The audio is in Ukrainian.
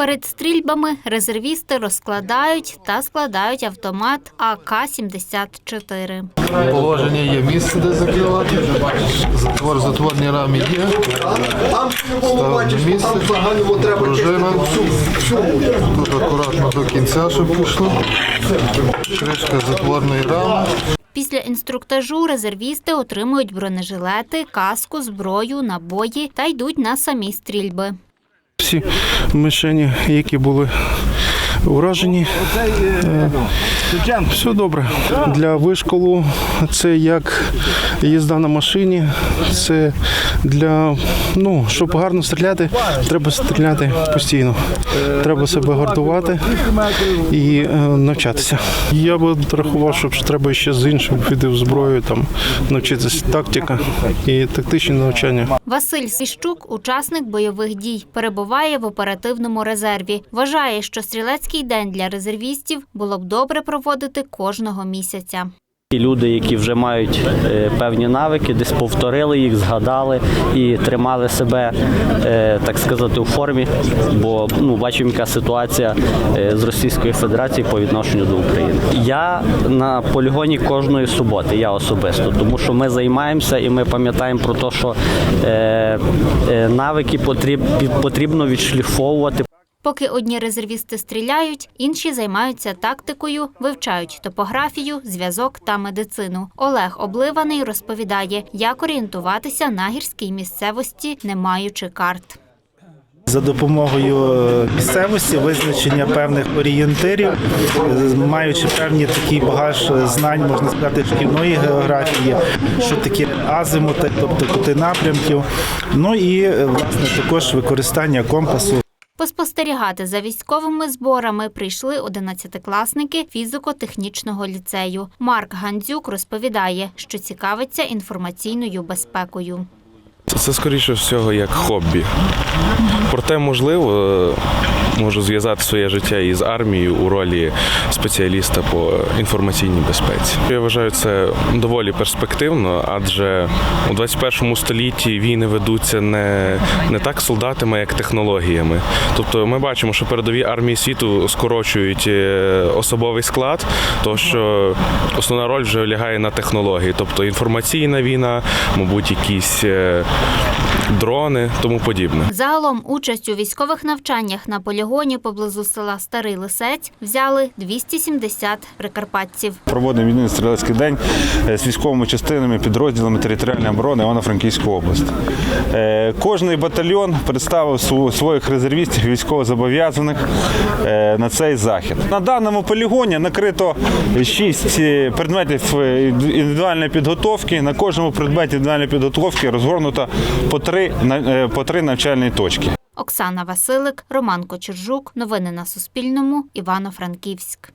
Перед стрільбами резервісти розкладають та складають автомат АК-74. Положення є місце, де закривати. Затвор затворні рамі є. Ставимо місце. Пружина. Тут акуратно до кінця, щоб пішло. Кришка затворної рами. Після інструктажу резервісти отримують бронежилети, каску, зброю, набої та йдуть на самі стрільби. Всі мишені, які були уражені. Все добре. Для вишколу це як їзда на машині, це для ну, щоб гарно стріляти, треба стріляти постійно. Треба себе гартувати і е, навчатися. Я би рахував, що треба ще з іншим видів зброї, там навчитися тактика і тактичні навчання. Василь Свіщук, учасник бойових дій, перебуває в оперативному резерві. Вважає, що стрілецький день для резервістів було б добре проводити кожного місяця. Люди, які вже мають е, певні навики, десь повторили їх, згадали і тримали себе, е, так сказати, у формі. Бо ну бачимо, яка ситуація е, з Російською Федерацією по відношенню до України. Я на полігоні кожної суботи, я особисто, тому що ми займаємося і ми пам'ятаємо про те, що навики потріб, потрібно відшліфовувати. Поки одні резервісти стріляють, інші займаються тактикою, вивчають топографію, зв'язок та медицину. Олег Обливаний розповідає, як орієнтуватися на гірській місцевості, не маючи карт. За допомогою е, місцевості, визначення певних орієнтирів, е, маючи певні такий багаж знань, можна сказати, шкільної географії, що таке азимути, тобто кути напрямків. Ну і е, власне також використання компасу. Поспостерігати за військовими зборами прийшли одинадцятикласники фізико-технічного ліцею. Марк Гандзюк розповідає, що цікавиться інформаційною безпекою. Це, скоріше всього як хобі. Проте, можливо, можу зв'язати своє життя із армією у ролі спеціаліста по інформаційній безпеці. Я вважаю це доволі перспективно, адже у 21 столітті війни ведуться не, не так солдатами, як технологіями. Тобто ми бачимо, що передові армії світу скорочують е, особовий склад, то що основна роль вже лягає на технології, тобто інформаційна війна, мабуть, якісь е, дрони, тому подібне. Загалом участь у військових навчаннях на полігоні поблизу села Старий Лисець взяли 270 прикарпатців. Проводимо єдиний стрілецький день е, з військовими частинами, підрозділами територіальної оборони Івано-Франківської області. Е, Кожний батальйон представив своїх резервістів військовозобов'язаних е, на цей захід. На даному полігоні накрито шість е, предметів індивідуальної підготовки. На кожному предметі індивідуальної підготовки розгорнуто по три, на- е, по три навчальні точки. Оксана Василик, Роман Кочержук. Новини на Суспільному. Івано-Франківськ.